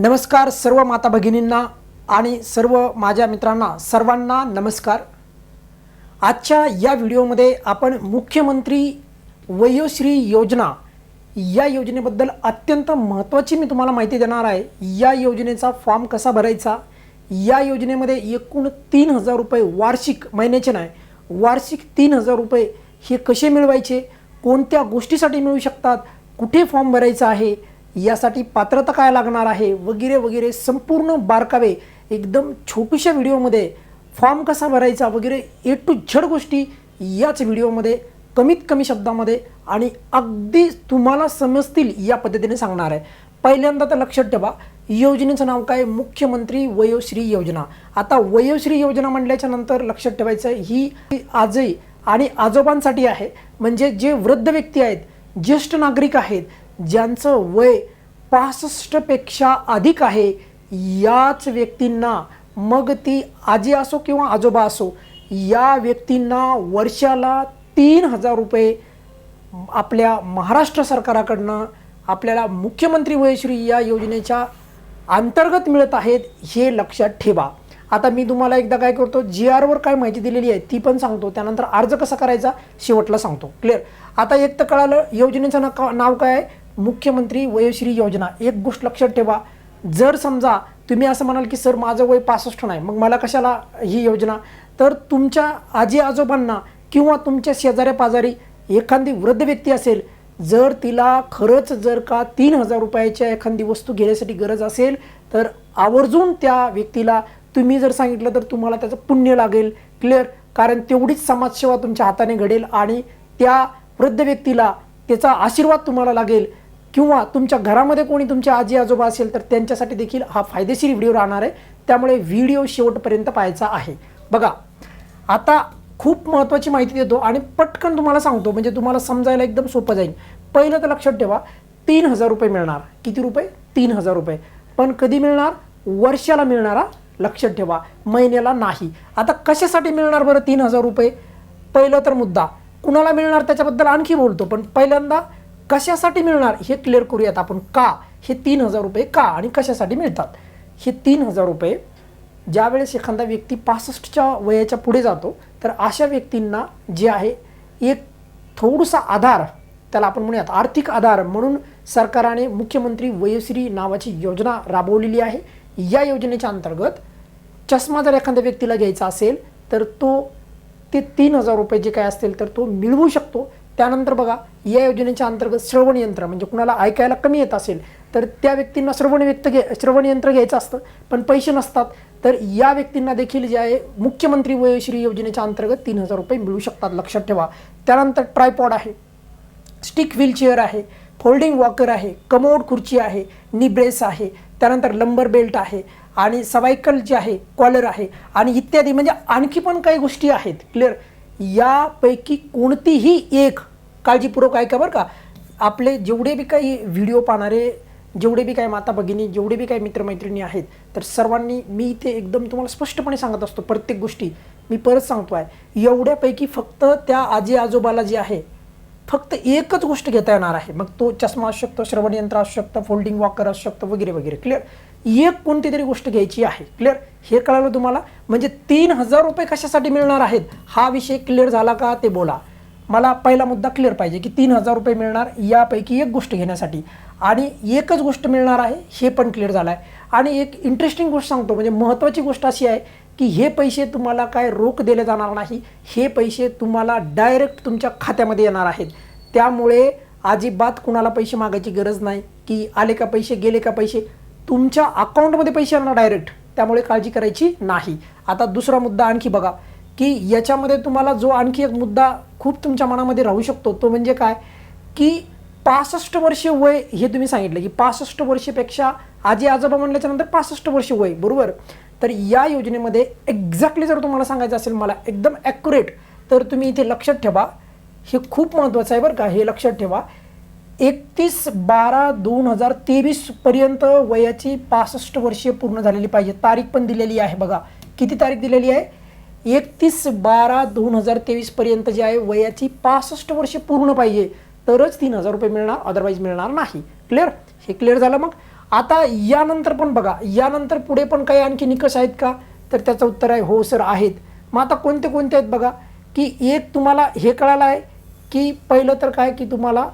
नमस्कार सर्व माता भगिनींना आणि सर्व माझ्या मित्रांना सर्वांना नमस्कार. आजच्या या व्हिडिओमध्ये आपण मुख्यमंत्री वयोश्री योजना या योजनेबद्दल अत्यंत महत्त्वाची मी तुम्हाला माहिती देणार आहे. या योजनेचा फॉर्म कसा भरायचा? या योजनेमध्ये एकूण तीन हजार रुपये वार्षिक महिन्याचे नाही वार्षिक तीन हजार रुपये हे कसे मिळवायचे? कोणत्या गोष्टीसाठी मिळू शकतात? कुठे फॉर्म भरायचा आहे? यासाठी पात्रता काय लागणार आहे? वगैरे वगैरे संपूर्ण बारकावे एकदम छोट्याशा व्हिडिओमध्ये फॉर्म कसा भरायचा वगैरे ए टू झड गोष्टी याच व्हिडिओमध्ये कमीत कमी शब्दामध्ये आणि अगदी तुम्हाला समजतील या पद्धतीने सांगणार आहे. पहिल्यांदा तर लक्षात ठेवा योजनेचं नाव काय? मुख्यमंत्री वयोश्री योजना. आता वयोश्री योजना म्हटल्याच्या नंतर लक्षात ठेवायचं ही आजही आणि आजोबांसाठी आहे. म्हणजे जे वृद्ध व्यक्ती आहेत ज्येष्ठ नागरिक आहेत ज्यांचं वय पासष्टपेक्षा अधिक आहे याच व्यक्तींना मग ती आजी असो किंवा आजोबा असो या व्यक्तींना वर्षाला तीन हजार रुपये आपल्या महाराष्ट्र सरकाराकडनं आपल्याला मुख्यमंत्री वयश्री या योजनेच्या अंतर्गत मिळत आहेत हे लक्षात ठेवा. आता मी तुम्हाला एकदा काय करतो जी आरवर काय माहिती दिलेली आहे ती पण सांगतो. त्यानंतर अर्ज कसा करायचा शेवटला सांगतो. क्लिअर आता एक तर कळालं योजनेचं नका नाव काय आहे? मुख्यमंत्री वयोश्री योजना. एक गोष्ट लक्षात ठेवा. जर समजा तुम्ही असं म्हणाल की सर माझं वय पासष्ट नाही मग मला कशाला ही योजना? तर तुमच्या आजी आजोबांना किंवा तुमच्या शेजाऱ्या पाजारी एखादी वृद्ध व्यक्ती असेल जर तिला खरंच जर का तीन हजार रुपयाच्या एखादी वस्तू घेण्यासाठी गरज असेल तर आवर्जून त्या व्यक्तीला तुम्ही जर सांगितलं तर तुम्हाला त्याचं पुण्य लागेल. क्लिअर? कारण तेवढीच समाजसेवा तुमच्या हाताने घडेल आणि त्या वृद्ध व्यक्तीला त्याचा आशीर्वाद तुम्हाला लागेल. किंवा तुमच्या घरामध्ये कोणी तुमच्या आजी आजोबा असेल तर त्यांच्यासाठी देखील हा फायदेशीर व्हिडिओ राहणार आहे. त्यामुळे व्हिडिओ शेवटपर्यंत पाहायचा आहे. बघा आता खूप महत्त्वाची माहिती देतो आणि पटकन तुम्हाला सांगतो म्हणजे तुम्हाला समजायला एकदम सोपं जाईल. पहिलं तर लक्षात ठेवा तीन हजार रुपये मिळणार. किती रुपये? तीन हजार रुपये. पण कधी मिळणार? वर्षाला मिळणारा लक्षात ठेवा महिन्याला नाही. आता कशासाठी मिळणार बरं तीन हजार रुपये? पहिलं तर मुद्दा कुणाला मिळणार त्याच्याबद्दल आणखी बोलतो पण पहिल्यांदा कशासाठी मिळणार? हे क्लिअर करूयात आपण. का? हे तीन हजार रुपये का? आणि कशासाठी मिळतात? हे तीन हजार रुपये. ज्यावेळेस एखादा व्यक्ती पासष्टच्या वयाच्या पुढे जातो तर अशा व्यक्तींना जे आहे एक थोडासा आधार त्याला आपण म्हणूयात आर्थिक आधार म्हणून सरकारने मुख्यमंत्री वयश्री नावाची योजना राबवलेली आहे. या योजनेच्या अंतर्गत चष्मा जर एखाद्या व्यक्तीला घ्यायचा असेल तर तो ते तीन हजार रुपये जे काय असतील तर तो मिळवू शकतो. त्यानंतर बघा या योजनेच्या अंतर्गत श्रवण यंत्र म्हणजे कुणाला ऐकायला कमी येत असेल तर त्या व्यक्तींना श्रवण व्यक्त घे श्रवण यंत्र घ्यायचं असतं पण पैसे नसतात तर या व्यक्तींना देखील जे आहे मुख्यमंत्री वयोश्री योजनेच्या अंतर्गत तीन हजार रुपये मिळू शकतात लक्षात ठेवा. त्यानंतर ट्रायपॉड आहे स्टिक व्हीलचेअर आहे फोल्डिंग वॉकर आहे कमोड खुर्ची आहे निब्रेस आहे त्यानंतर लंबर बेल्ट आहे आणि सवायकल जे आहे कॉलर आहे आणि इत्यादी म्हणजे आणखी पण काही गोष्टी आहेत क्लिअर यापैकी कोणतीही एक काळजीपूर्वक ऐका बरं का. आपले जेवढे बी काही व्हिडिओ पाहणारे जेवढे बी काय माता भगिनी जेवढे बी काही मित्रमैत्रिणी आहेत तर सर्वांनी मी इथे एकदम तुम्हाला स्पष्टपणे सांगत असतो प्रत्येक गोष्टी. मी परत सांगतो आहे एवढ्यापैकी फक्त त्या आजी आजोबाला जे आहे फक्त एकच गोष्ट घेता येणार आहे. मग तो चष्मा असू शकतो श्रवण यंत्र असू शकतं फोल्डिंग वॉकर असू शकतं वगैरे वगैरे. क्लिअर एक कोणती तरी गोष्ट घ्यायची आहे. क्लिअर हे कळालं तुम्हाला? म्हणजे तीन हजार रुपये कशासाठी मिळणार आहेत? हा विषय क्लिअर झाला का? ते बोला. मला पहिला मुद्दा क्लिअर पाहिजे की तीन हजार रुपये मिळणार यापैकी एक गोष्ट घेण्यासाठी. आणि एकच गोष्ट मिळणार आहे हे पण क्लिअर झालं आहे आणि एक इंटरेस्टिंग गोष्ट सांगतो म्हणजे महत्त्वाची गोष्ट अशी आहे की हे पैसे तुम्हाला काय रोख दिले जाणार नाही हे पैसे तुम्हाला डायरेक्ट तुमच्या खात्यामध्ये येणार आहेत. त्यामुळे अजिबात कुणाला पैसे मागायची गरज नाही की आले का पैसे गेले का पैसे तुमच्या अकाउंटमध्ये पैसे आणणार डायरेक्ट त्यामुळे काळजी करायची नाही. आता दुसरा मुद्दा आणखी बघा की याच्यामध्ये तुम्हाला जो आणखी एक मुद्दा खूप तुमच्या मनामध्ये राहू शकतो तो म्हणजे काय? की पासष्ट वर्ष वय हे तुम्ही सांगितलं की पासष्ट वर्षेपेक्षा आजी आजोबा म्हणल्याच्या नंतर पासष्ट वर्ष वय बरोबर? तर या योजनेमध्ये एक्झॅक्टली जर तुम्हाला सांगायचं असेल मला एकदम ॲक्युरेट तर तुम्ही इथे लक्षात ठेवा. हे खूप महत्त्वाचं आहे बरं का हे लक्षात ठेवा. एकतीस बारा दोन हजार तेवीसपर्यंत वयाची पासष्ट वर्षे पूर्ण झालेली पाहिजे. तारीख पण दिलेली आहे बघा. किती तारीख दिलेली आहे? एकतीस बारा दोन हजार तेवीसपर्यंत जे आहे वयाची पासष्ट वर्षे पूर्ण पाहिजे. तरच तीन हजार रुपये मिळणार अदरवाईज मिळणार नाही. क्लिअर हे क्लिअर झालं मग? आता यानंतर पण बघा. यानंतर पुढे पण काही आणखी निकष आहेत का? तर त्याचं उत्तर आहे हो सर आहेत. मग आता कोणते कोणते आहेत बघा? की एक तुम्हाला हे कळालं आहे की पहिलं तर काय? की तुम्हाला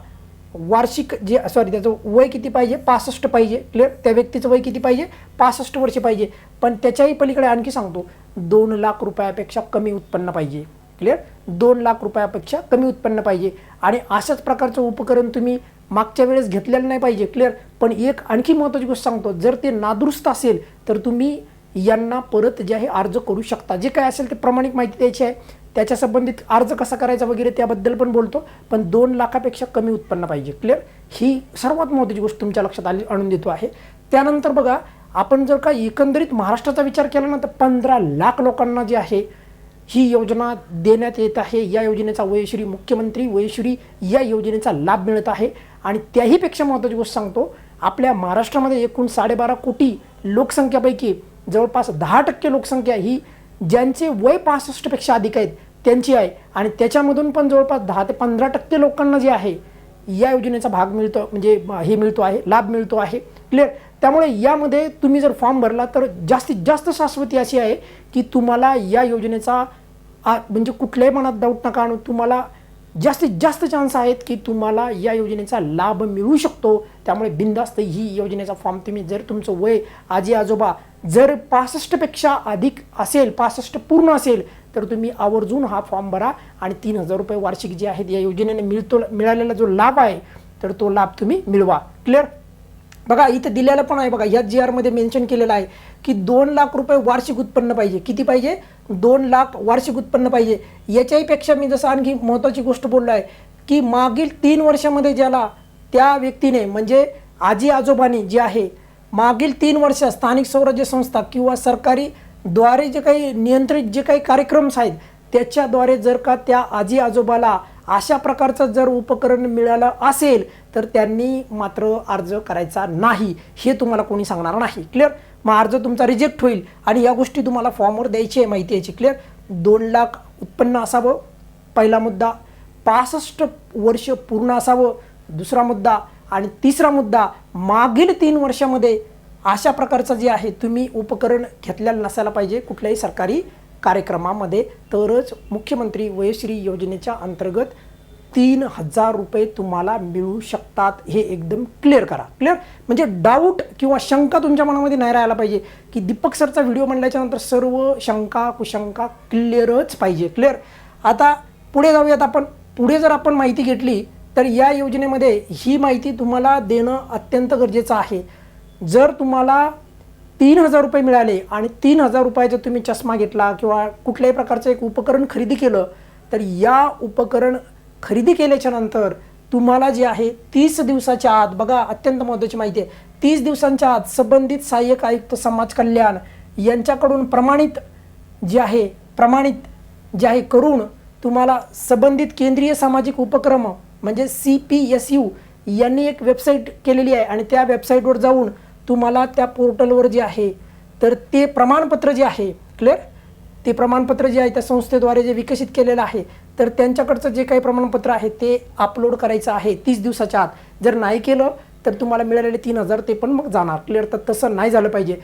वार्षिक जे सॉरी त्याचं वय किती पाहिजे? पासष्ट पाहिजे. क्लिअर त्या व्यक्तीचं वय किती पाहिजे? पासष्ट वर्ष पाहिजे. पण त्याच्याही पलीकडे आणखी सांगतो दोन लाख रुपयापेक्षा कमी उत्पन्न पाहिजे. क्लिअर दोन लाख रुपयापेक्षा कमी उत्पन्न पाहिजे. आणि अशाच प्रकारचं उपकरण तुम्ही मागच्या वेळेस घेतलेलं नाही पाहिजे. क्लिअर पण एक आणखी महत्त्वाची गोष्ट सांगतो जर ते नादुरुस्त असेल तर तुम्ही यांना परत जे आहे अर्ज करू शकता. जे काय असेल ते प्रमाणिक माहिती द्यायची आहे. त्याच्या संबंधित अर्ज कसा करायचा वगैरे त्याबद्दल पण बोलतो पण दोन लाखापेक्षा कमी उत्पन्न पाहिजे. क्लिअर ही सर्वात महत्त्वाची गोष्ट तुमच्या लक्षात आली आणून देतो आहे. त्यानंतर बघा आपण जर का एकंदरीत महाराष्ट्राचा विचार केला ना तर पंधरा लाख लोकांना जे आहे ही योजना देण्यात येत आहे. या योजनेचा वयश्री मुख्यमंत्री वयश्री या योजनेचा लाभ मिळत आहे. आणि त्याहीपेक्षा महत्त्वाची गोष्ट सांगतो आपल्या महाराष्ट्रामध्ये एकूण साडेबारा कोटी लोकसंख्यापैकी जवळपास दहा टक्के लोकसंख्या ही ज्यांचे वय पासष्टपेक्षा अधिक आहेत त्यांची आहे आणि त्याच्यामधून पण जवळपास दहा ते पंधरा टक्के लोकांना जे आहे या योजनेचा भाग मिळतो म्हणजे हे मिळतो आहे लाभ मिळतो आहे. क्लिअर त्यामुळे यामध्ये तुम्ही जर फॉर्म भरला तर जास्तीत जास्त शाश्वती अशी आहे की तुम्हाला या योजनेचा आ- म्हणजे कुठल्याही मनात डाऊट नका आणू. तुम्हाला जास्तीत जास्त चान्स आहेत की तुम्हाला या योजनेचा लाभ मिळू शकतो. त्यामुळे बिंदास्त ही योजनेचा फॉर्म तुम्ही जर तुमचं वय आजी आजोबा जर पासष्टपेक्षा अधिक असेल पासष्ट पूर्ण असेल तर तुम्ही आवर्जून हा फॉर्म भरा आणि तीन हजार रुपये वार्षिक जे आहेत या योजनेने मिळतो मिळालेला जो लाभ आहे तर तो लाभ तुम्ही मिळवा. क्लिअर बघा इथं दिलेलं पण आहे बघा या जी आरमध्ये मेन्शन केलेलं आहे की दोन लाख रुपये वार्षिक उत्पन्न पाहिजे. किती पाहिजे? दोन लाख वार्षिक उत्पन्न पाहिजे. याच्याहीपेक्षा मी जसं आणखी महत्त्वाची गोष्ट बोललो आहे की मागील तीन वर्षामध्ये ज्याला त्या व्यक्तीने म्हणजे आजी आजोबांनी जे आहे मागील तीन वर्ष स्थानिक स्वराज्य संस्था किंवा सरकारी द्वारे जे काही नियंत्रित जे काही कार्यक्रम्स आहेत त्याच्याद्वारे जर का त्या आजी आजोबाला अशा प्रकारचं जर उपकरण मिळालं असेल तर त्यांनी मात्र अर्ज करायचा नाही हे तुम्हाला कोणी सांगणार नाही. क्लिअर मग अर्ज तुमचा रिजेक्ट होईल आणि या गोष्टी तुम्हाला फॉर्मवर द्यायची आहे माहिती याची. क्लिअर दोन लाख उत्पन्न असावं पहिला मुद्दा. पासष्ट वर्ष पूर्ण असावं दुसरा मुद्दा. आणि तिसरा मुद्दा मागील तीन वर्षामध्ये अशा प्रकारचं जे आहे तुम्ही उपकरण घेतलेलं नसायला पाहिजे कुठल्याही सरकारी कार्यक्रमामध्ये. तरच मुख्यमंत्री वयश्री योजनेच्या अंतर्गत तीन हजार रुपये तुम्हाला मिळू शकतात. हे एकदम क्लिअर करा. क्लिअर म्हणजे डाऊट किंवा शंका तुमच्या मनामध्ये नाही राहायला पाहिजे. की दीपक सरचा व्हिडिओ म्हणल्याच्या नंतर सर्व शंका कुशंका क्लिअरच पाहिजे. क्लिअर आता पुढे जाऊयात आपण. पुढे जर आपण माहिती घेतली तर या योजनेमध्ये ही माहिती तुम्हाला देणं अत्यंत गरजेचं आहे. जर तुम्हाला तीन हजार रुपये मिळाले आणि तीन हजार रुपयाचा तुम्ही चष्मा घेतला किंवा कुठल्याही प्रकारचं एक उपकरण खरेदी केलं तर या उपकरण खरेदी केल्याच्यानंतर तुम्हाला जे आहे तीस दिवसाच्या आत बघा अत्यंत महत्त्वाची माहिती आहे तीस दिवसांच्या आत संबंधित सहाय्यक आयुक्त समाज कल्याण यांच्याकडून प्रमाणित जे आहे प्रमाणित जे आहे करून तुम्हाला संबंधित केंद्रीय सामाजिक उपक्रम म्हणजे सी पी एस यू यांनी एक वेबसाईट केलेली आहे आणि त्या वेबसाईटवर जाऊन तुम्हाला त्या पोर्टलवर जे आहे तर ते प्रमाणपत्र जे आहे क्लिअर ते प्रमाणपत्र जे आहे त्या संस्थेद्वारे जे विकसित केलेलं आहे तर त्यांच्याकडचं जे काही प्रमाणपत्र आहे ते अपलोड करायचं आहे तीस दिवसाच्या आत. जर नाही केलं तर तुम्हाला मिळालेले तीन हजार ते पण मग जाणार क्लिअर तर तसं नाही झालं पाहिजे.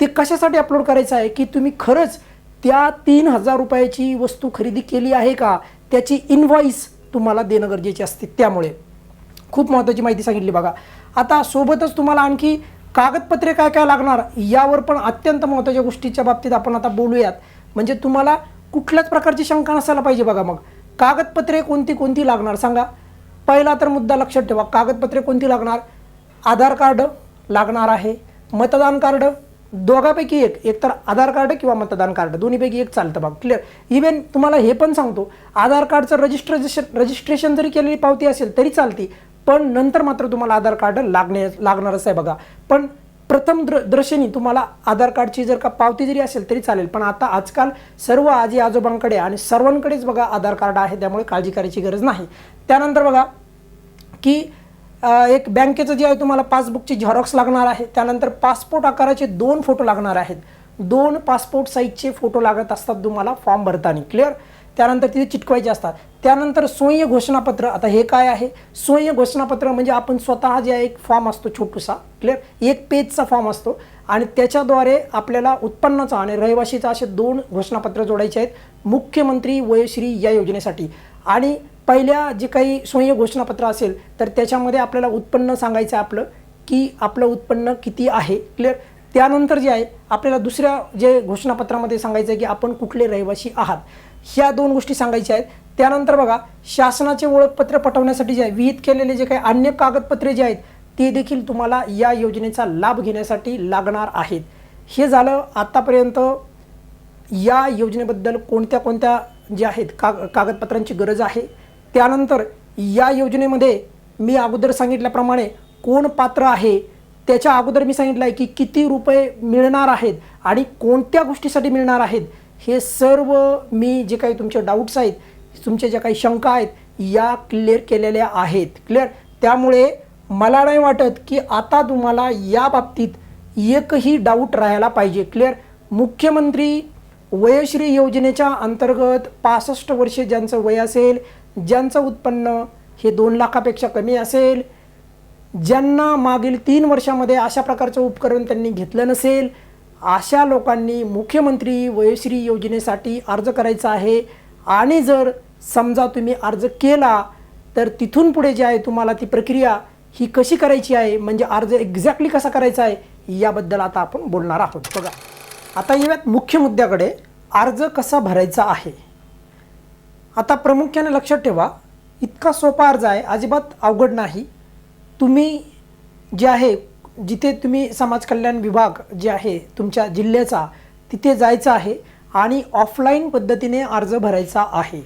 ते कशासाठी अपलोड करायचं आहे की तुम्ही खरंच त्या तीन हजार रुपयाची वस्तू खरेदी केली आहे का? त्याची इनव्हॉइस तुम्हाला देणं गरजेचे असते त्यामुळे. खूप महत्त्वाची माहिती सांगितली बघा. आता सोबतच तुम्हाला आणखी कागदपत्रे काय काय लागणार यावर पण अत्यंत महत्त्वाच्या गोष्टीच्या बाबतीत आपण आता बोलूयात. म्हणजे तुम्हाला कुठल्याच प्रकारची शंका नसायला पाहिजे बघा मग. कागदपत्रे कोणती कोणती लागणार सांगा. पहिला तर मुद्दा लक्षात ठेवा. कागदपत्रे कोणती लागणार? आधार कार्ड लागणार आहे. मतदान कार्ड दोघापैकी एक. एक तर आधार कार्ड किंवा मतदान कार्ड. दोन्हीपैकी एक चालतं बघ. क्लिअर इव्हन तुम्हाला हे पण सांगतो. आधार कार्डचं रजिस्ट्रेशन रजिस्ट्रेशन जरी केलेली पावती असेल तरी चालते. पण नंतर मात्र तुम्हाला आधार कार्ड लागणे लागणारच आहे बघा. पण प्रथम द्र दर्शनी तुम्हाला आधार कार्डची जर का पावती जरी असेल तरी चालेल पण आता आजकाल सर्व आजी आजोबांकडे आणि सर्वांकडेच बघा आधार कार्ड आहे त्यामुळे काळजी करायची गरज नाही. त्यानंतर बघा की एक बँकेचं जे आहे तुम्हाला पासबुकची झेरॉक्स लागणार आहे त्यानंतर पासपोर्ट आकाराचे दोन फोटो लागणार आहेत. दोन पासपोर्ट साईजचे फोटो लागत असतात तुम्हाला फॉर्म भरताना क्लिअर? त्यानंतर तिथे चिटकवायचे असतात. त्यानंतर स्वयं घोषणापत्र आता हे काय आहे? स्वयं घोषणापत्र म्हणजे आपण स्वतः जे एक फॉर्म असतो छोटूसा क्लिअर एक पेजचा फॉर्म असतो आणि त्याच्याद्वारे आपल्याला उत्पन्नाचा आणि रहिवाशीचा असे दोन घोषणापत्र जोडायचे आहेत. मुख्यमंत्री वयश्री या योजनेसाठी. आणि पहिल्या जे काही स्वयं घोषणापत्र असेल तर त्याच्यामध्ये आपल्याला उत्पन्न सांगायचं आहे आपलं की आपलं उत्पन्न किती आहे क्लिअर त्यानंतर जे आहे आपल्याला दुसऱ्या जे घोषणापत्रामध्ये सांगायचं आहे की आपण कुठले रहिवासी आहात. ह्या दोन गोष्टी सांगायच्या आहेत. त्यानंतर बघा शासनाचे ओळखपत्र पटवण्यासाठी जे आहे विहित केलेले जे काही अन्य कागदपत्रे जे आहेत ते देखील तुम्हाला या योजनेचा लाभ घेण्यासाठी लागणार आहेत. हे झालं आत्तापर्यंत या योजनेबद्दल कोणत्या कोणत्या जे आहेत काग कागदपत्रांची गरज आहे? त्यानंतर या योजनेमध्ये मी अगोदर सांगितल्याप्रमाणे कोण पात्र आहे? त्याच्या अगोदर मी सांगितलं आहे की किती रुपये मिळणार आहेत आणि कोणत्या गोष्टीसाठी मिळणार आहेत? हे सर्व मी जे काही तुमचे डाऊट्स आहेत तुमच्या ज्या काही शंका आहेत या क्लिअर केलेल्या आहेत. क्लिअर त्यामुळे मला नाही वाटत की आता तुम्हाला या बाबतीत एकही डाऊट राहायला पाहिजे. क्लिअर मुख्यमंत्री वयश्री योजनेच्या अंतर्गत पासष्ट वर्षे ज्यांचं वय असेल ज्यांचं उत्पन्न हे दोन लाखापेक्षा कमी असेल ज्यांना मागील तीन वर्षामध्ये अशा प्रकारचं उपकरण त्यांनी घेतलं नसेल अशा लोकांनी मुख्यमंत्री वयश्री योजनेसाठी अर्ज करायचा आहे. आणि जर समजा तुम्ही अर्ज केला तर तिथून पुढे जे आहे तुम्हाला ती प्रक्रिया ही कशी करायची आहे म्हणजे अर्ज एक्झॅक्टली कसा करायचा आहे याबद्दल आता आपण बोलणार आहोत. बघा आता येऊयात मुख्य मुद्द्याकडे. अर्ज कसा भरायचा आहे? आता प्रामुख्याने लक्षात ठेवा इतका सोपा अर्ज आहे अजिबात अवघड नाही. तुम्ही जे आहे जिथे तुम्ही समाज कल्याण विभाग जे आहे तुमच्या जिल्ह्याचा तिथे जायचं आहे आणि ऑफलाईन पद्धतीने अर्ज भरायचा आहे.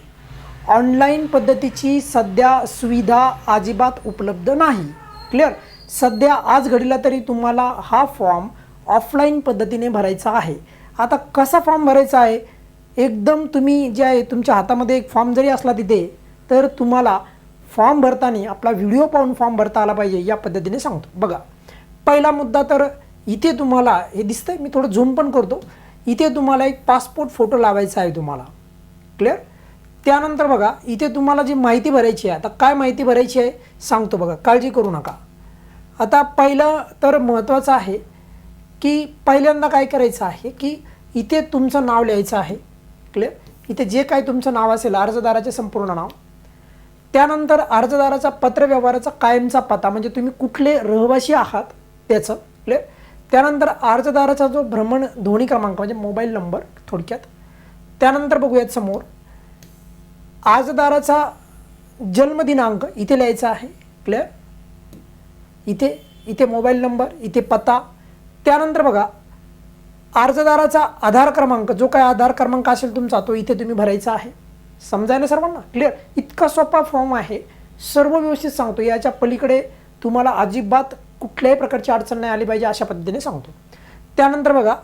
ऑनलाईन पद्धतीची सध्या सुविधा अजिबात उपलब्ध नाही. क्लिअर सध्या आज घडीला तरी तुम्हाला हा फॉर्म ऑफलाईन पद्धतीने भरायचा आहे. आता कसा फॉर्म भरायचा आहे? एकदम तुम्ही जे आहे तुमच्या हातामध्ये एक फॉर्म जरी असला तिथे तर तुम्हाला फॉर्म भरताना आपला व्हिडिओ पाहून फॉर्म भरता आला पाहिजे या पद्धतीने सांगतो. बघा. पहिला मुद्दा तर इथे तुम्हाला हे दिसतंय मी थोडं झूम पण करतो. इथे तुम्हाला एक पासपोर्ट फोटो लावायचा आहे तुम्हाला. क्लिअर त्यानंतर बघा इथे तुम्हाला जी माहिती भरायची आहे आता काय माहिती भरायची आहे सांगतो बघा काळजी करू नका. आता पहिलं तर महत्त्वाचं आहे की पहिल्यांदा काय करायचं आहे की इथे तुमचं नाव लिहायचं आहे. क्लिअर इथे जे काय तुमचं नाव असेल अर्जदाराचे संपूर्ण नाव. त्यानंतर अर्जदाराचा पत्रव्यवहाराचा कायमचा पत्ता म्हणजे तुम्ही कुठले रहिवासी आहात त्याचं क्लिअर त्यानंतर अर्जदाराचा जो भ्रमण ध्वनी क्रमांक म्हणजे मोबाईल नंबर थोडक्यात. त्यानंतर बघूयात समोर. अर्जदाराचा जन्मदिनांक इथे लिहायचा आहे क्लिअर इथे इथे मोबाईल नंबर इथे पत्ता. त्यानंतर बघा अर्जदाराचा आधार क्रमांक जो काय आधार क्रमांक असेल तुमचा तो इथे तुम्ही भरायचा आहे. समजायला सर्वांना? क्लिअर इतका सोपा फॉर्म आहे. सर्व व्यवस्थित सांगतो. याच्या पलीकडे तुम्हाला अजिबात कुठल्याही प्रकारची अडचण नाही आली पाहिजे अशा पद्धतीने सांगतो. त्यानंतर बघा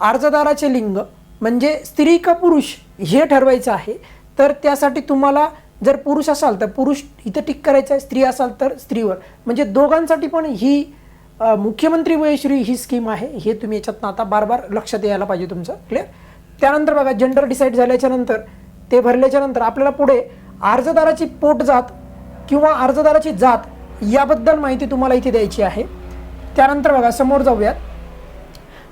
अर्जदाराचे लिंग म्हणजे स्त्री का पुरुष हे ठरवायचं आहे. तर त्यासाठी तुम्हाला जर पुरुष असाल तर पुरुष इथं टिक करायचं आहे स्त्री असाल तर स्त्रीवर. म्हणजे दोघांसाठी पण ही मुख्यमंत्री वयश्री ही स्कीम आहे. हे तुम्ही याच्यातनं आता बार बार लक्षात यायला पाहिजे तुमचं क्लिअर त्यानंतर बघा जेंडर डिसाईड झाल्याच्यानंतर ते भरल्याच्या नंतर आपल्याला पुढे अर्जदाराची पोट जात किंवा अर्जदाराची जात याबद्दल माहिती तुम्हाला इथे द्यायची आहे. त्यानंतर बघा समोर जाऊयात.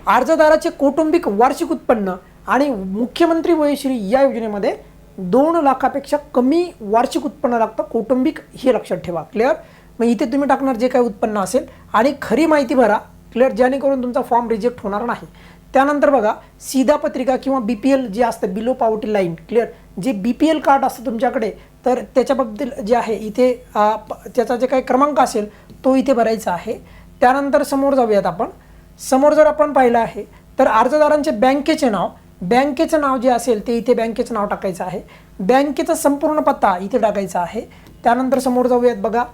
अर्जदाराचे कौटुंबिक वार्षिक उत्पन्न आणि मुख्यमंत्री वयश्री या योजनेमध्ये दोन लाखापेक्षा कमी वार्षिक उत्पन्न लागतं. कौटुंबिक हे लक्षात ठेवा. क्लिअर मग इथे तुम्ही टाकणार जे काही उत्पन्न असेल आणि खरी माहिती भरा. क्लिअर जेणेकरून तुमचा फॉर्म रिजेक्ट होणार नाही. त्यानंतर बघा सीधा पत्रिका किंवा बी पी एल जे असतं बिलो पॉवर्टी लाईन क्लिअर जे बी पी एल कार्ड असतं तुमच्याकडे तर त्याच्याबद्दल जे आहे इथे प- त्याचा जे काही क्रमांक असेल तो इथे भरायचा आहे. त्यानंतर समोर जाऊयात आपण. समोर जर आपण पाहिलं आहे तर अर्जदारांचे बँकेचे नाव बँकेचं नाव जे असेल ते इथे बँकेचं नाव टाकायचं आहे. बँकेचा संपूर्ण पत्ता इथे टाकायचा आहे. त्यानंतर समोर जाऊयात बघा.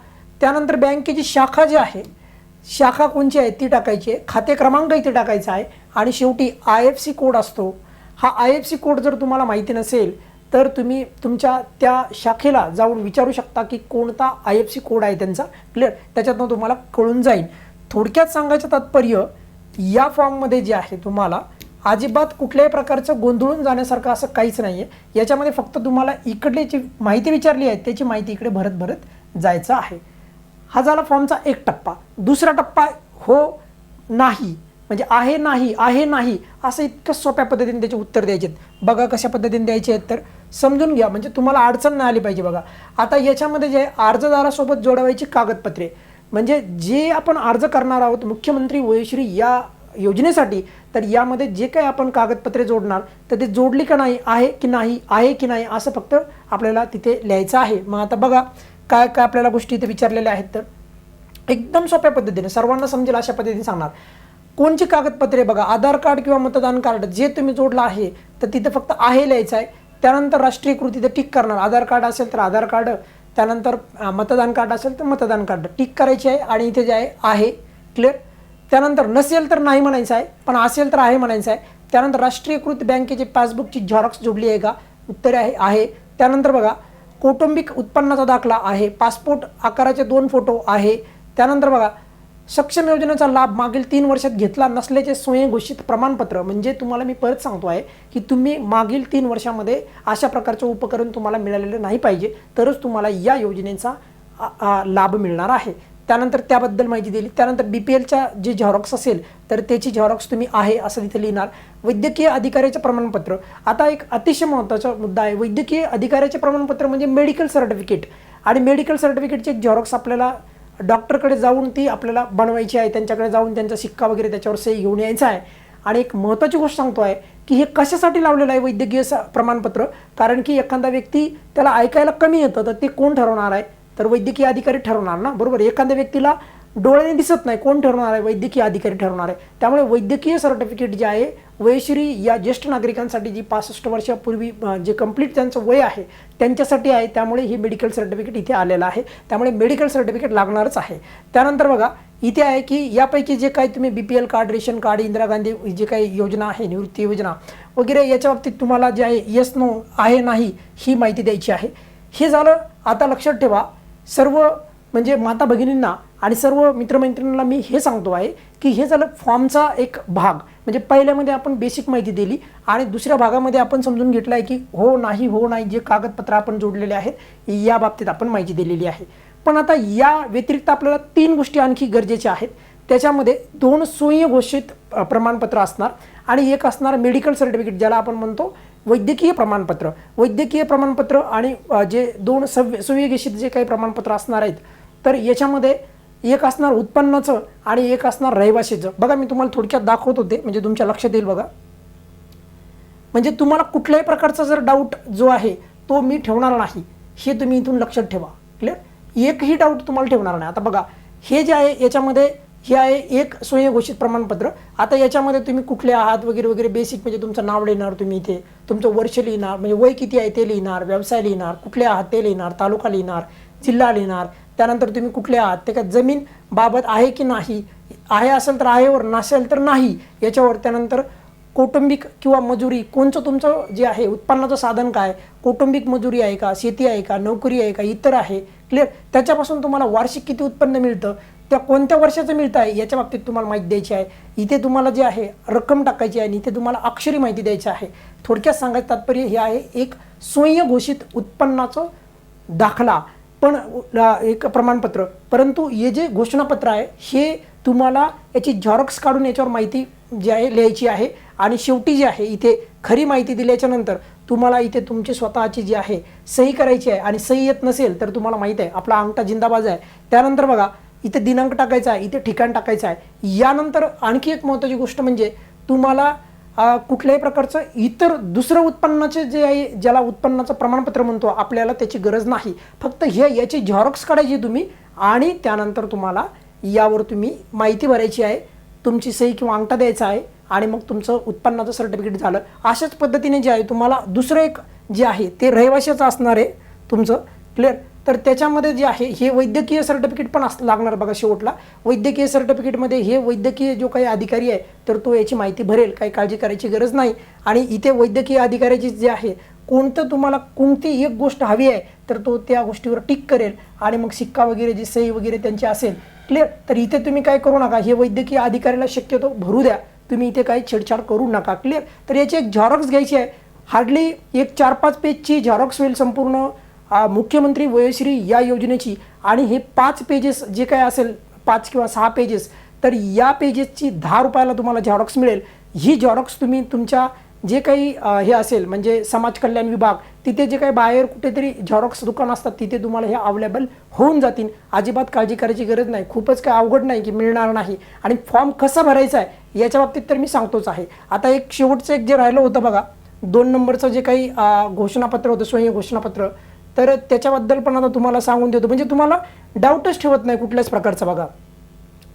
त्यानंतर बँकेची शाखा जी आहे शाखा कोणची आहे ती टाकायची आहे. खाते क्रमांक इथे टाकायचा आहे. आणि शेवटी आय एफ सी कोड असतो. हा आय एफ सी कोड जर तुम्हाला माहिती नसेल तर तुम्ही तुमच्या त्या शाखेला जाऊन विचारू शकता की कोणता आय एफ सी कोड आहे त्यांचा. क्लिअर त्याच्यातनं तुम्हाला कळून जाईल. थोडक्यात सांगायचं तात्पर्य या फॉर्ममध्ये जे आहे तुम्हाला अजिबात कुठल्याही प्रकारचं गोंधळून जाण्यासारखं असं काहीच नाही आहे याच्यामध्ये फक्त तुम्हाला इकडली जी माहिती विचारली आहे त्याची माहिती इकडे भरत भरत जायचं आहे. हा झाला फॉर्मचा एक टप्पा. दुसरा टप्पा हो नाही. म्हणजे आहे नाही आहे नाही. असं इतकं सोप्या पद्धतीने त्याचे उत्तर द्यायचे आहेत बघा कशा पद्धतीने द्यायचे आहेत तर. समजून घ्या. म्हणजे तुम्हाला अडचण नाही आली पाहिजे बघा. आता याच्यामध्ये जे अर्जदारासोबत जोडवायची कागदपत्रे म्हणजे जे आपण अर्ज करणार आहोत मुख्यमंत्री वयश्री या योजनेसाठी तर यामध्ये जे काही आपण कागदपत्रे जोडणार तर ते जोडली का नाही आहे की नाही आहे की नाही असं फक्त आपल्याला तिथे लिहायचं आहे. मग आता बघा काय काय आपल्याला गोष्टी इथे विचारलेल्या आहेत तर एकदम सोप्या पद्धतीने सर्वांना समजेल अशा पद्धतीने सांगणार. कोणची कागदपत्रे बघा आधार कार्ड किंवा मतदान कार्ड जे तुम्ही जोडलं आहे तर तिथे फक्त आहे लिहायचं आहे. त्यानंतर राष्ट्रीय कृती तर टिक करणार. आधार कार्ड असेल तर आधार कार्ड त्यानंतर मतदान कार्ड असेल तर मतदान कार्ड. टिक करायचे आहे आणि इथे जे आहे आहे क्लिअर त्यानंतर नसेल तर नाही म्हणायचं आहे पण असेल तर आहे म्हणायचं आहे. त्यानंतर राष्ट्रीयकृत बँकेची पासबुकची झेरॉक्स जोडली आहे का? उत्तर आहे आहे. त्यानंतर बघा कौटुंबिक उत्पन्नाचा दाखला आहे. पासपोर्ट आकाराचे दोन फोटो आहे. त्यानंतर बघा सक्षम योजनेचा लाभ मागील तीन वर्षात घेतला नसल्याचे स्वयंघोषित प्रमाणपत्र. म्हणजे तुम्हाला मी परत सांगतो आहे की तुम्ही मागील तीन वर्षामध्ये अशा प्रकारचं उपकरण तुम्हाला मिळालेलं नाही पाहिजे तरच तुम्हाला या योजनेचा लाभ मिळणार आहे. त्यानंतर त्याबद्दल माहिती दिली. त्यानंतर बी पी एलच्या जे झेरॉक्स असेल तर त्याची झेरॉक्स तुम्ही आहे असं तिथे लिहिणार. वैद्यकीय अधिकाऱ्याचं प्रमाणपत्र. आता एक अतिशय महत्त्वाचा मुद्दा आहे. वैद्यकीय अधिकाऱ्याचे प्रमाणपत्र म्हणजे मेडिकल सर्टिफिकेट आणि मेडिकल सर्टिफिकेटचे झेरॉक्स आपल्याला डॉक्टरकडे जाऊन ती आपल्याला बनवायची आहे त्यांच्याकडे जाऊन त्यांचा शिक्का वगैरे त्याच्यावर सही घेऊन यायचा आहे. आणि एक महत्त्वाची गोष्ट सांगतो आहे की हे कशासाठी लावलेलं आहे वैद्यकीय स- प्रमाणपत्र? कारण की एखादा व्यक्ती त्याला ऐकायला कमी येतं तर ते कोण ठरवणार आहे? तर वैद्यकीय अधिकारी ठरवणार ना? बरोबर? एखाद्या व्यक्तीला डोळ्याने दिसत नाही कोण ठरवणार आहे? वैद्यकीय अधिकारी ठरवणार आहे. त्यामुळे वैद्यकीय सर्टिफिकेट जे आहे वयश्री या ज्येष्ठ नागरिकांसाठी जी पासष्ट वर्षापूर्वी जे कंप्लीट त्यांचं वय आहे त्यांच्यासाठी आहे. त्यामुळे ही मेडिकल सर्टिफिकेट इथे आलेलं आहे. त्यामुळे मेडिकल सर्टिफिकेट लागणारच आहे. त्यानंतर बघा इथे आहे की यापैकी जे काही तुम्ही B P L card ration card Indira Gandhi जे काही योजना आहे निवृत्ती योजना वगैरे याच्या बाबतीत तुम्हाला जे आहे येस नो आहे नाही ही माहिती द्यायची आहे. हे झालं आता लक्षात ठेवा सर्व म्हणजे माता भगिनींना आणि सर्व मित्रमैत्रिणींना मी हे सांगतो आहे की हे झालं फॉर्मचा एक भाग. म्हणजे पहिल्यामध्ये आपण बेसिक माहिती दिली आणि दुसऱ्या भागामध्ये आपण समजून घेतलं आहे की हो नाही हो नाही जे कागदपत्र आपण जोडलेले आहेत या बाबतीत आपण माहिती दिलेली आहे. पण आता या व्यतिरिक्त आपल्याला तीन गोष्टी आणखी गरजेच्या आहेत. त्याच्यामध्ये दोन घोषित प्रमाणपत्र असणार आणि एक असणार मेडिकल सर्टिफिकेट ज्याला आपण म्हणतो वैद्यकीय प्रमाणपत्र. वैद्यकीय प्रमाणपत्र आणि जे दोन सव्य सुविघोषित जे काही प्रमाणपत्र असणार आहेत तर याच्यामध्ये एक असणार उत्पन्नाचं आणि एक असणार रहिवाशीचं. बघा मी तुम्हाला थोडक्यात दाखवत होते म्हणजे तुमच्या लक्षात येईल बघा. म्हणजे तुम्हाला कुठल्याही प्रकारचा जर डाऊट जो आहे तो मी ठेवणार नाही. हे तुम्ही इथून लक्षात ठेवा. क्लिअर एकही डाऊट तुम्हाला ठेवणार नाही. आता बघा हे जे आहे याच्यामध्ये हे आहे एक स्वयंघोषित प्रमाणपत्र. आता याच्यामध्ये तुम्ही कुठले आहात वगैरे वगैरे बेसिक म्हणजे तुमचं नाव लिहिणार तुम्ही इथे. तुमचं वर्ष लिहिणार म्हणजे वय किती आहे ते लिहिणार व्यवसाय लिहिणार कुठले आहात ते लिहिणार तालुका लिहिणार जिल्हा लिहिणार. त्यानंतर तुम्ही कुठले आहात ते का जमीन बाबत आहे की नाही? आहे असेल तर आहेवर नसेल तर नाही? याच्यावर त्यानंतर कौटुंबिक किंवा मजुरी कोणचं तुमचं जे आहे उत्पन्नाचं साधन काय? कौटुंबिक मजुरी आहे का? शेती आहे का? नोकरी आहे का? इतर आहे? क्लिअर त्याच्यापासून तुम्हाला वार्षिक किती उत्पन्न मिळतं? त्या कोणत्या वर्षाचं मिळतं आहे? याच्या बाबतीत तुम्हाला माहिती द्यायची आहे. इथे तुम्हाला जे आहे रक्कम टाकायची आहे आणि इथे तुम्हाला अक्षरी माहिती द्यायची आहे. थोडक्यात सांगायचं तात्पर्य हे आहे एक स्वयंघोषित उत्पन्नाचं दाखला. पण एक प्रमाणपत्र. परंतु हे जे घोषणापत्र आहे हे तुम्हाला याची झॉरॉक्स काढून याच्यावर माहिती जी आहे लिहायची आहे. आणि शेवटी जी आहे इथे खरी माहिती दिल्याच्यानंतर तुम्हाला इथे तुमची स्वतःची जी आहे सही करायची आहे. आणि सही येत नसेल तर तुम्हाला माहीत आहे आपला अंगठा जिंदाबाज आहे. त्यानंतर बघा इथे दिनांक टाकायचा आहे इथे ठिकाण टाकायचं आहे. यानंतर आणखी एक महत्त्वाची गोष्ट म्हणजे तुम्हाला कुठल्याही प्रकारचं इतर दुसरं उत्पन्नाचे जे आहे ज्याला उत्पन्नाचं प्रमाणपत्र म्हणतो आपल्याला त्याची गरज नाही. फक्त हे याची झेरॉक्स काढायची तुम्ही आणि त्यानंतर तुम्हाला यावर तुम्ही माहिती भरायची आहे तुमची सही किंवा अंगठा द्यायचा आहे आणि मग तुमचं उत्पन्नाचं सर्टिफिकेट झालं. अशाच पद्धतीने जे आहे तुम्हाला दुसरं एक जे आहे ते रहिवाशाचं असणार आहे तुमचं क्लिअर तर त्याच्यामध्ये जे आहे हे वैद्यकीय सर्टिफिकेट पण अस लागणार बघा शेवटला. वैद्यकीय सर्टिफिकेटमध्ये हे वैद्यकीय जो काही अधिकारी आहे तर तो याची माहिती भरेल काही काळजी करायची गरज नाही. आणि इथे वैद्यकीय अधिकाऱ्याची जे आहे कोणतं तुम्हाला कोणती एक गोष्ट हवी आहे तर तो त्या गोष्टीवर टिक करेल. आणि मग सिक्का वगैरे जी सही वगैरे त्यांची असेल क्लिअर तर इथे तुम्ही काय करू नका. हे वैद्यकीय अधिकाऱ्याला शक्यतो भरू द्या. तुम्ही इथे काही छेडछाड करू नका. क्लिअर तर याची एक झॉरॉक्स घ्यायची आहे. हार्डली एक चार पाच पेजची झॉरॉक्स होईल संपूर्ण मुख्यमंत्री वयश्री या योजनेची. आणि हे पाच पेजेस जे काय असेल पाच किंवा सहा पेजेस तर या पेजेसची दहा रुपयाला तुम्हाला झॉरॉक्स मिळेल. ही झॉरॉक्स तुम्ही तुमच्या जे काही हे असेल म्हणजे समाज कल्याण विभाग तिथे जे काही बाहेर कुठेतरी झॉरॉक्स दुकान असतात तिथे तुम्हाला हे अवेलेबल होऊन जातील. अजिबात काळजी करायची गरज नाही. खूपच काय अवघड नाही की मिळणार नाही. आणि फॉर्म कसा भरायचा आहे याच्या बाबतीत तर मी सांगतोच आहे. आता एक शेवटचं एक जे राहिलं होतं बघा दोन नंबरचं जे काही घोषणापत्र होतं स्वयं घोषणापत्र तर त्याच्याबद्दल पण आता तुम्हाला सांगून देतो. म्हणजे तुम्हाला डाऊटच ठेवत नाही कुठल्याच प्रकारचा बघा.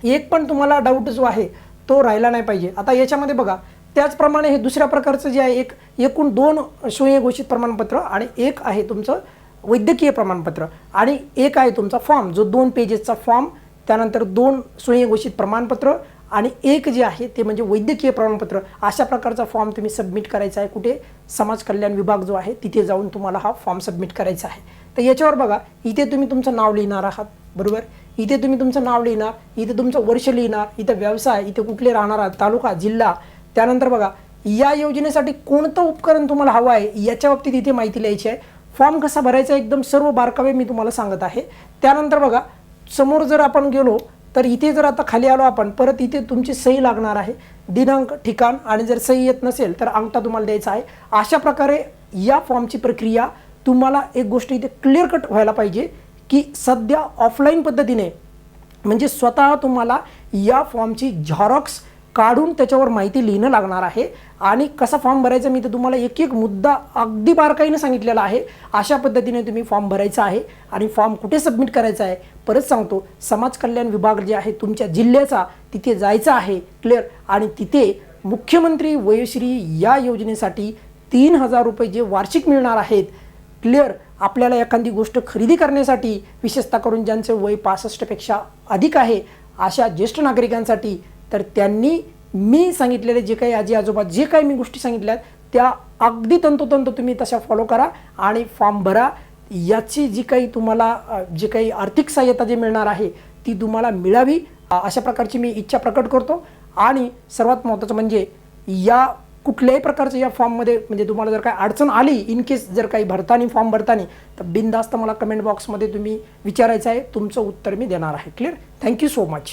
एक पण तुम्हाला डाऊट जो आहे तो राहिला नाही पाहिजे. आता याच्यामध्ये बघा त्याचप्रमाणे हे दुसऱ्या प्रकारचं जे आहे एक एकूण दोन स्वयंघोषित प्रमाणपत्र आणि एक आहे तुमचं वैद्यकीय प्रमाणपत्र आणि एक आहे तुमचा फॉर्म जो दोन पेजेसचा फॉर्म त्यानंतर दोन स्वयंघोषित प्रमाणपत्र आणि एक जे आहे ते म्हणजे वैद्यकीय प्रमाणपत्र. अशा प्रकारचा फॉर्म तुम्ही सबमिट करायचा आहे कुठे? समाज कल्याण विभाग जो आहे तिथे जाऊन तुम्हाला हा फॉर्म सबमिट करायचा आहे. तर याच्यावर बघा इथे तुम्ही तुमचं नाव लिहिणार आहात बरोबर? इथे तुम्ही तुमचं नाव लिहिणार इथे तुमचं वर्ष लिहिणार इथं व्यवसाय इथे कुठले राहणार आहात तालुका जिल्हा. त्यानंतर बघा या योजनेसाठी कोणतं उपकरण तुम्हाला हवं आहे याच्या बाबतीत इथे माहिती लिहायची आहे. फॉर्म कसा भरायचा एकदम सर्व बारकावे मी तुम्हाला सांगत आहे. त्यानंतर बघा समोर जर आपण गेलो तर इथे जर आता खाली आलो आपण परत इथे तुमची सही लागणार आहे. दिनांक ठिकाण आणि जर सही येत नसेल तर अंगठा तुम्हाला द्यायचा आहे. अशा प्रकारे या फॉर्मची प्रक्रिया तुम्हाला एक गोष्ट इथे क्लिअर कट व्हायला पाहिजे की सध्या ऑफलाईन पद्धतीने म्हणजे स्वतः तुम्हाला या फॉर्मची झॉरॉक्स काढून त्याच्यावर माहिती लिहिणं लागणार आहे. आणि कसा फॉर्म भरायचा मी तर तुम्हाला एक एक मुद्दा अगदी बारकाईनं सांगितलेला आहे. अशा पद्धतीने तुम्ही फॉर्म भरायचा आहे आणि फॉर्म कुठे सबमिट करायचा आहे परत सांगतो. समाज कल्याण विभाग जे आहे तुमच्या जिल्ह्याचा तिथे जायचा आहे क्लिअर आणि तिथे मुख्यमंत्री वयश्री या योजनेसाठी तीन हजार रुपये जे वार्षिक मिळणार आहेत क्लिअर आपल्याला एखादी गोष्ट खरेदी करण्यासाठी विशेषतः करून ज्यांचे वय पासष्टपेक्षा अधिक आहे अशा ज्येष्ठ नागरिकांसाठी तर त्यांनी मी सांगितलेले जे काही आजी आजोबा जे काही मी गोष्टी सांगितल्यात त्या अगदी तंतोतंत तुम्ही तशा फॉलो करा आणि फॉर्म भरा. याची जी काही तुम्हाला जी काही आर्थिक सहाय्यता जी मिळणार आहे ती तुम्हाला मिळावी अशा प्रकारची मी इच्छा प्रकट करतो. आणि सर्वात महत्त्वाचं म्हणजे या कुठल्याही प्रकारच्या या फॉर्ममध्ये म्हणजे तुम्हाला जर काही अडचण आली इन केस जर काही भरताना फॉर्म भरताना तर बिनधास्त मला कमेंट बॉक्समध्ये तुम्ही विचारायचं आहे. तुमचं उत्तर मी देणार आहे. Clear thank you so much